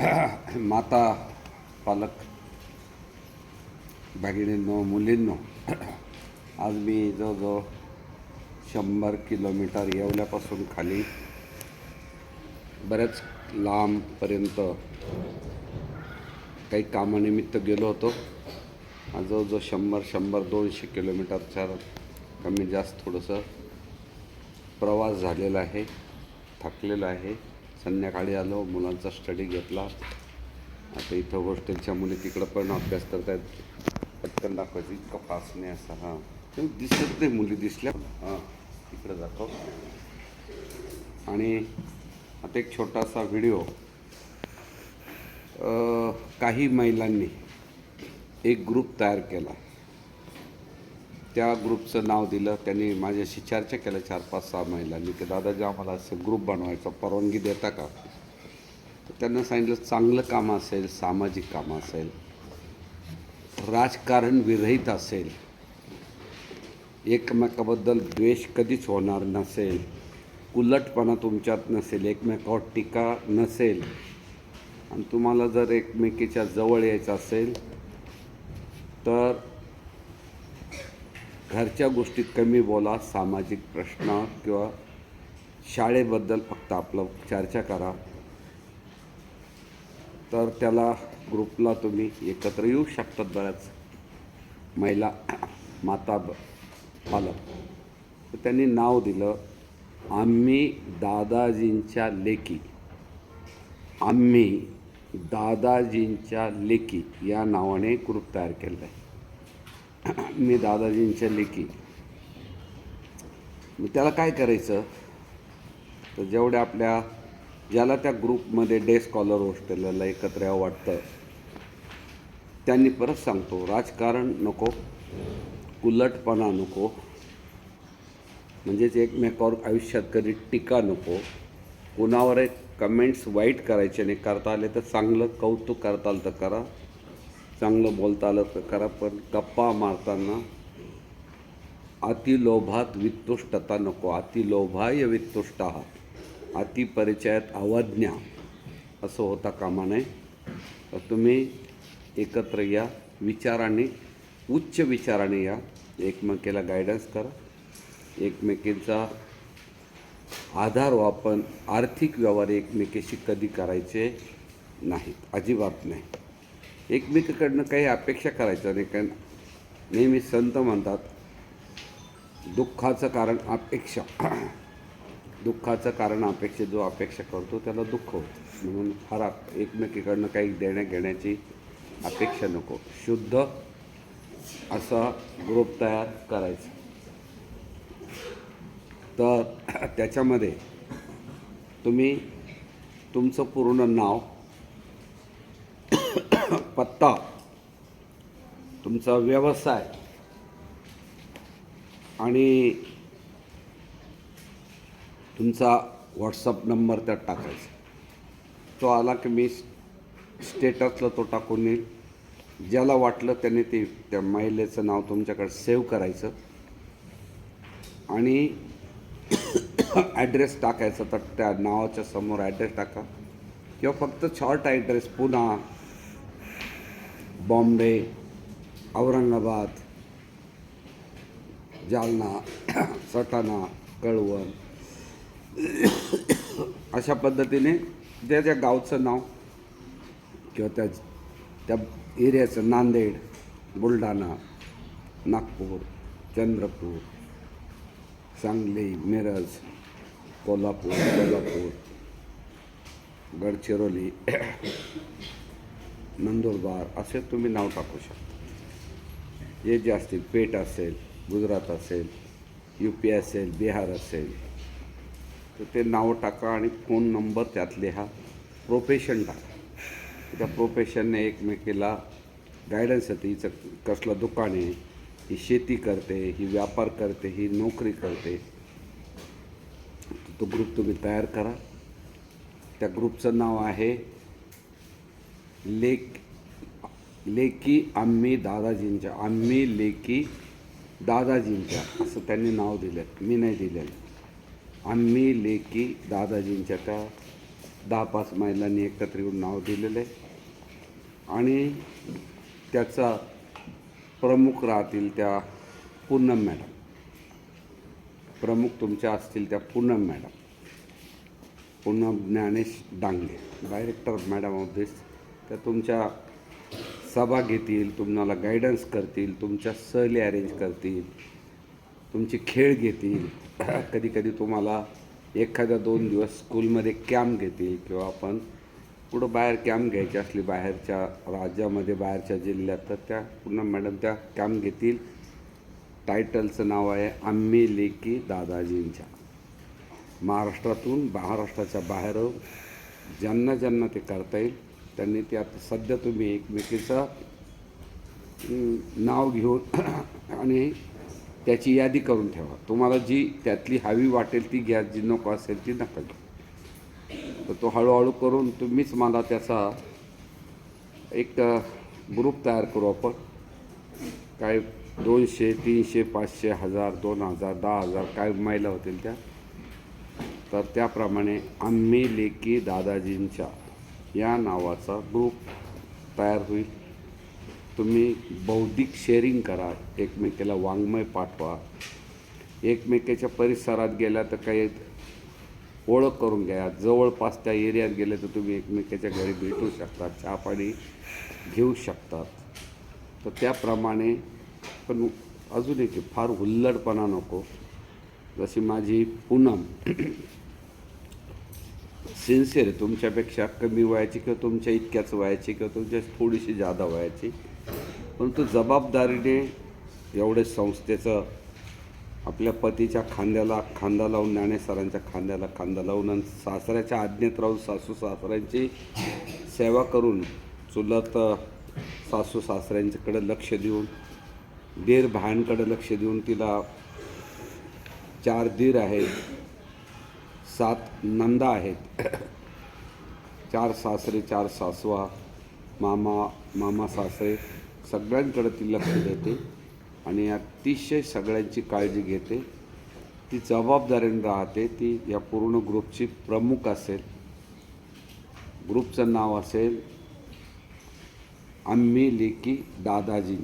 माता पालक भगिनींनो मुलींनो आज मी जवळजवळ शंभर किलोमीटर येवल्यापासून खाली बऱ्याच लांबपर्यंत काही कामानिमित्त गेलो होतो. आज जवळजवळ शंभर शंभर दोनशे किलोमीटरच्या कमी जास्त थोडंसं प्रवास झालेला आहे थकलेला आहे. संध्याकाळी आलो मुलांचा स्टडी घेतला. आता इथं हॉस्टेलच्या मुली तिकडं पण अभ्यास करत आहेत पटकन दाखवायचं इतकं फास्ट नाही असा हां. ते दिसत नाही मुली दिसल्या. हां तिकडं दाखव. आणि आता एक छोटासा व्हिडिओ काही महिलांनी एक ग्रुप तयार केला. त्या ग्रुपचं नाव दिलं. त्यांनी माझ्याशी चर्चा केल्या चार पाच सहा महिलांनी की दादाजी आम्हाला असं ग्रुप बनवायचा परवानगी देता का? तर त्यांना सांगितलं चांगलं काम असेल सामाजिक काम असेल राजकारण विरहित असेल एकमेकाबद्दल द्वेष कधीच होणार नसेल उलटपणा तुमच्यात नसेल एकमेकावर टीका नसेल आणि तुम्हाला जर एकमेकीच्या जवळ यायचं असेल तर घरच्या गोष्टीत कमी बोला सामाजिक प्रश्न किंवा शाळेबद्दल फक्त आपलं चर्चा करा. तर त्याला ग्रुपला तुम्ही एकत्र येऊ शकतात बऱ्याच महिला माता पालक. तर त्यांनी नाव दिलं आम्ही दादाजींच्या लेकी. आम्ही दादाजींच्या लेकी या नावाने ग्रुप तयार केला आहे. मी दादाजींच्या लेकी मग त्याला काय करायचं? तर जेवढ्या आपल्या ज्याला त्या ग्रुपमध्ये डे स्कॉलर हॉस्टेलला एकत्र यावं वाटतं त्यांनी परत सांगतो राजकारण नको उलटपणा नको म्हणजेच एकमेकावर आयुष्यात कधी टीका नको कुणावर एक कमेंट्स वाईट करायचे नाही करता आले तर चांगलं कौतुक करता आलं तर करा. चांगलं बोलता आलं तर करा पण गप्पा मारताना अतिलोभात वित्तुष्टता नको. अतिलोभाय वित्तुष्ट अतिपरिचयात अवज्ञा. असं होता कामा नये. तर तुम्ही एकत्र या. विचाराने उच्च विचाराने या. एकमेकीला गायडन्स करा. एकमेकींचा आधार वापर आर्थिक व्यवहार एकमेकीशी कधी करायचे नाहीत. अजिबात नाही. एकमेकाकडनं काही अपेक्षा करायचं नाही कारण नेहमी संत म्हणतात दुःखाचं कारण अपेक्षा. दुःखाचं कारण अपेक्षा जो अपेक्षा करतो त्याला दुःख होतं. म्हणून फार एकमेकीकडनं काही देण्या घेण्याची अपेक्षा नको. शुद्ध असा ग्रुप तयार करायचा. तर त्याच्यामध्ये तुम्ही तुमचं पूर्ण नाव पत्ता. तुमचा व्यवसाय. आणि तुमचा व्हॉट्सअप नंबर त्यात टाकायचा. तो आला की मी स्टेटसला तो टाकून येईल. ज्याला वाटलं त्याने ते त्या महिलेचं नाव तुमच्याकडे सेव्ह करायचं. आणि ॲड्रेस टाकायचा. तर त्या नावाच्या समोर ॲड्रेस टाका. किंवा फक्त शॉर्ट ॲड्रेस पुन्हा बॉम्बे औरंगाबाद जालना सटाणा कळवण. अशा पद्धतीने त्या त्या गावचं नाव किंवा त्या त्या एरियाचं नांदेड बुलढाणा नागपूर चंद्रपूर सांगली मिरज कोल्हापूर कोल्हापूर गडचिरोली नंदुरबार असे तुम्ही नाव टाकू शकता. जे जे असतील पेठ असेल गुजरात असेल यू पी असेल बिहार असेल तर ते नाव टाका आणि फोन नंबर त्यात लिहा प्रोफेशन टाका. त्या प्रोफेशनने एकमेकीला गायडन्स येते हिचं कसलं दुकान आहे ही शेती करते ही व्यापार करते ही नोकरी करते. तो ग्रुप तुम्ही तयार करा. त्या ग्रुपचं नाव आहे लेक लेकी आम्ही दादाजींच्या आम्ही लेकी दादाजींच्या. असं त्यांनी नाव दिलं. मी नाही दिलेलं. आम्ही लेकी दादाजींच्या त्या दहा पाच महिलांनी एकत्र येऊन नाव दिलेलं आहे. आणि त्याचा प्रमुख राहतील त्या पूनम मॅडम. प्रमुख तुमच्या असतील त्या Poonam madam. Poonam Dnyanesh Dange. Director madam of this त्या तुमच्या सभा घेतील तुम्हाला गायडन्स करतील तुमच्या सहली अरेंज करतील तुमचे खेळ घेतील. कधी कधी तुम्हाला एखाद्या दोन दिवस स्कूलमध्ये कॅम्प घेतील किंवा आपण कुठं बाहेर कॅम्प घ्यायची असली बाहेरच्या राज्यामध्ये बाहेरच्या जिल्ह्यात तर त्या पुन्हा मॅडम त्या कॅम्प घेतील. टायटलचं नाव आहे आम्ही लेकी दादाजींच्या. महाराष्ट्रातून महाराष्ट्राच्या बाहेर ज्यांना ज्यांना ते करता येईल त्यांनी ते आता सध्या तुम्ही एकमेकीचं नाव घेऊन आणि त्याची यादी करून ठेवा. तुम्हाला जी त्यातली हवी वाटेल ती घ्या जी नको असेल ती नका घ्या. तर तो हळूहळू करून तुम्हीच मला त्याचा एक ग्रुप तयार करू आपण. काय दोनशे तीनशे पाचशे हजार दोन हजार दहा हजार काय महिला होतील त्या. तर त्याप्रमाणे आम्ही लेकी दादाजींच्या या नावाचा ग्रुप तयार होईल. तुम्ही बौद्धिक शेअरिंग करा एकमेकीला वाङ्मय पाठवा. एकमेकाच्या परिसरात गेला तर काही ओळख करून घ्या. जवळपास त्या एरियात गेले तर तुम्ही एकमेकाच्या घरी भेटू शकता चहा पाणी घेऊ शकतात तर त्याप्रमाणे पण अजून एक फार हुल्लडपणा नको. जशी माझी पूनम सिन्सिअर तुमच्यापेक्षा कमी वयाची किंवा तुमच्या इतक्याच वयाची किंवा तुमच्या थोडीशी जादा वयाची. परंतु जबाबदारीने एवढे संस्थेचं आपल्या पतीच्या खांद्याला खांदा लावून ज्ञानेसरांच्या खांद्याला खांदा लावून आणि सासऱ्याच्या आज्ञेत राहून सासू सासऱ्यांची सेवा करून चुलत सासू सासऱ्यांच्याकडे लक्ष देऊन दीर भायांकडे लक्ष देऊन तिला चार दीर आहेत. सात नंदा आहेत. चार सासरे चार सासवा मामा मामा सासरे सगळ्यांकडे ती लक्ष देते आणि अतिशय सगळ्यांची काळजी घेते. ती जबाबदारीने राहते ती या पूर्ण ग्रुपची प्रमुख असेल. ग्रुपचं नाव असेल आम्ही लेकी दादाजी.